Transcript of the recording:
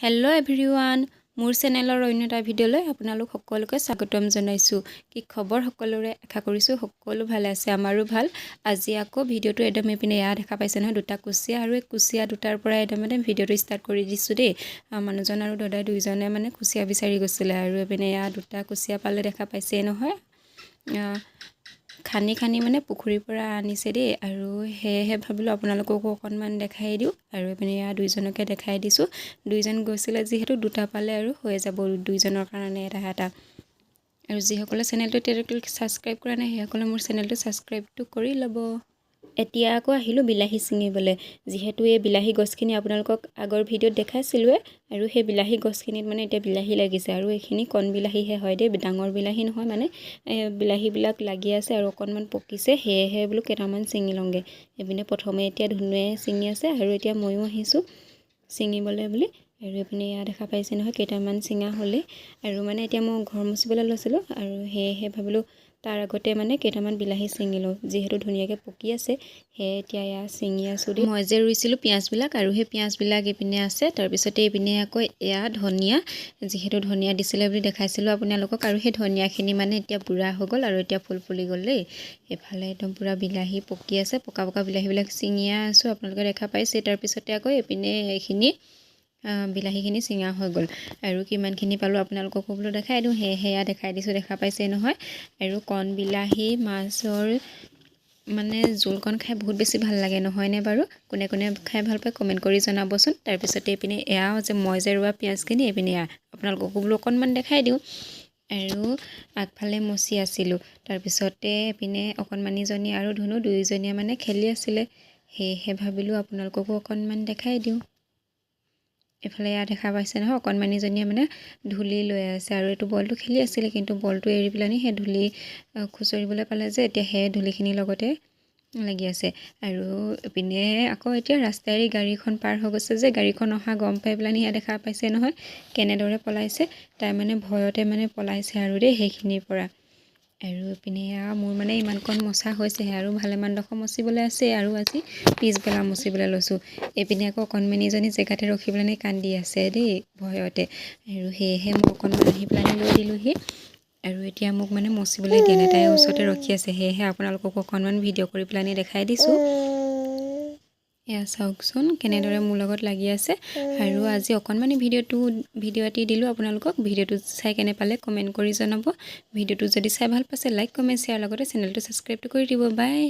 Hello everyone মোৰ চেনেলৰ অন্য এটা ভিডিঅ'লৈ আপোনালোক সকলোকে স্বাগতম জনাইছোঁ। কি খবৰ সকলোৰে? আশা কৰিছোঁ সকলো ভালে আছে আমাৰো ভাল। আজি আকৌ ভিডিঅ'টো একদম এইপিনে এয়া দেখা পাইছে নহয় দুটা কুচিয়া আৰু এই কুচিয়া দুটাৰ পৰা একদম মানে ভিডিঅ'টো ষ্টাৰ্ট কৰি দিছোঁ দেই। মানুহজন আৰু দাদাই দুইজনে মানে কুচিয়া বিচাৰি গৈছিলে আৰু এইপিনে এয়া দুটা কুচিয়া পালে দেখা পাইছেই নহয়। খান্দি খান্দি মানে পুখুৰীৰ পৰা আনিছে দেই। আৰু সেয়েহে ভাবিলোঁ আপোনালোককো অকণমান দেখাই দিওঁ। আৰু এইপিনে দুইজনকে দেখাই দিছোঁ। দুইজন গৈছিলে যিহেতু দুটা পালে আৰু হৈ যাব দুইজনৰ কাৰণে এটা এটা। আৰু যিসকলে চেনেলটো এতিয়ালৈকে ছাবস্ক্ৰাইব কৰা নাই সেইসকলে মোৰ চেনেলটো ছাবস্ক্ৰাইবটো কৰি ল'ব। এতিয়া আকৌ আহিলোঁ বিলাহী ছিঙিবলৈ। যিহেতু এই বিলাহী গছখিনি আপোনালোকক আগৰ ভিডিঅ'ত দেখাইছিলোঁৱে আৰু সেই বিলাহী গছখিনিত মানে এতিয়া বিলাহী লাগিছে আৰু এইখিনি কণ বিলাহীহে হয় দেই ডাঙৰ বিলাহী নহয় মানে বিলাহীবিলাক লাগি আছে আৰু অকণমান পকিছে সেয়েহে বোলো কেইটামান ছিঙি লওঁগৈ। এইপিনে প্ৰথমে এতিয়া ধুনুৱে ছিঙি আছে আৰু এতিয়া ময়ো আহিছোঁ ছিঙিবলৈ বুলি। আৰু এইপিনে এয়া দেখা পাইছে নহয় কেইটামান চিঙা হ'লেই। আৰু মানে এতিয়া মই ঘৰ মুচিবলৈ লৈছিলোঁ আৰু সেয়েহে ভাবিলোঁ তাৰ আগতে মানে কেইটামান বিলাহী ছিঙি লওঁ। যিহেতু ধুনীয়াকৈ পকি আছে সেয়ে এতিয়া এয়া ছিঙি আছোঁ দেই। মই যে ৰুইছিলোঁ পিঁয়াজবিলাক আৰু সেই পিঁয়াজবিলাক এইপিনে আছে তাৰপিছতে এইপিনে আকৌ এয়া ধনিয়া যিহেতু ধনিয়া দিছিলে বুলি দেখাইছিলোঁ আপোনালোকক। আৰু সেই ধনিয়াখিনি মানে এতিয়া বুঢ়া হৈ গ'ল আৰু এতিয়া ফুল ফুলি গ'ল দেই। এইফালে একদম পূৰা বিলাহী পকি আছে পকা পকা বিলাহীবিলাক ছিঙিয়ে আছোঁ আপোনালোকে দেখা পাইছে তাৰপিছতে আকৌ এইপিনে এইখিনি বিলাহীখিনি চিঙা হৈ গ'ল। আৰু কিমানখিনি পালোঁ আপোনালোককো বোলো দেখাই দিওঁ। সে সেয়া দেখাই দিছোঁ দেখা পাইছে নহয়। আৰু কণ বিলাহী মাছৰ মানে জোলকণ খাই বহুত বেছি ভাল লাগে নহয়নে বাৰু? কোনে কোনে খাই ভাল পায় কমেণ্ট কৰি জনাবচোন। তাৰপিছতে এইপিনে এয়াও যে মই যে ৰোৱা পিঁয়াজখিনি এইপিনে এয়া। আপোনালোককো বোলো অকণমান দেখাই দিওঁ। আৰু আগফালে মচি আছিলোঁ। তাৰপিছতে এইপিনে অকণমানিজনী আৰু ধুনু দুয়োজনীয়ে মানে খেলি আছিলে। সেয়েহে ভাবিলোঁ আপোনালোককো অকণমান দেখাই দিওঁ। এইফালে এয়া দেখা পাইছে নহয় অকণমানিজনীয়ে মানে ধূলি লৈ আছে আৰু এইটো বলটো খেলি আছিলে কিন্তু বলটো এৰি পেলানি সেই ধূলি খুচৰিবলৈ পালে যে এতিয়া সেই ধূলিখিনিৰ লগতে লাগি আছে। আৰু ইপিনে আকৌ এতিয়া ৰাস্তাইদি গাড়ীখন পাৰ হৈ গৈছে যে গাড়ীখন অহা গম পাই পেলানি সেয়া দেখা পাইছে নহয় কেনেদৰে পলাইছে তাই মানে ভয়তে মানে পলাইছে আৰু দেই সেইখিনিৰ পৰা। আৰু ইপিনে এয়া মোৰ মানে ইমানকণ মচা হৈছেহে আৰু ভালেমানডোখৰ মচিবলৈ আছে আৰু আজি পিছবেলা মচিবলৈ লৈছোঁ। এইপিনে আকৌ অকণমানিজনী জেগাতে ৰখি পেলানি কান্দি আছে দেই ভয়তে। আৰু সেয়েহে মই অকণমান আহি পেলানি লৈ দিলোঁহি। আৰু এতিয়া মোক মানে মচিবলৈ দিয়া নাই, তাই ওচৰতে ৰখি আছে। সেয়েহে আপোনালোককো অকণমান ভিডিঅ' কৰি পেলানি দেখাই দিছোঁ। এয়া চাওকচোন কেনেদৰে মোৰ লগত লাগি আছে। আৰু আজি অকণমানি ভিডিঅ'টো, ভিডিঅ' এটি দিলোঁ আপোনালোকক। ভিডিঅ'টো চাই কেনে পালে কমেণ্ট কৰি জনাব। ভিডিঅ'টো যদি চাই ভালো পাইছে, লাইক, কমেণ্ট, শ্বেয়াৰ, লগতে চেনেলটো ছাবস্ক্ৰাইবটো কৰি দিব। বাই।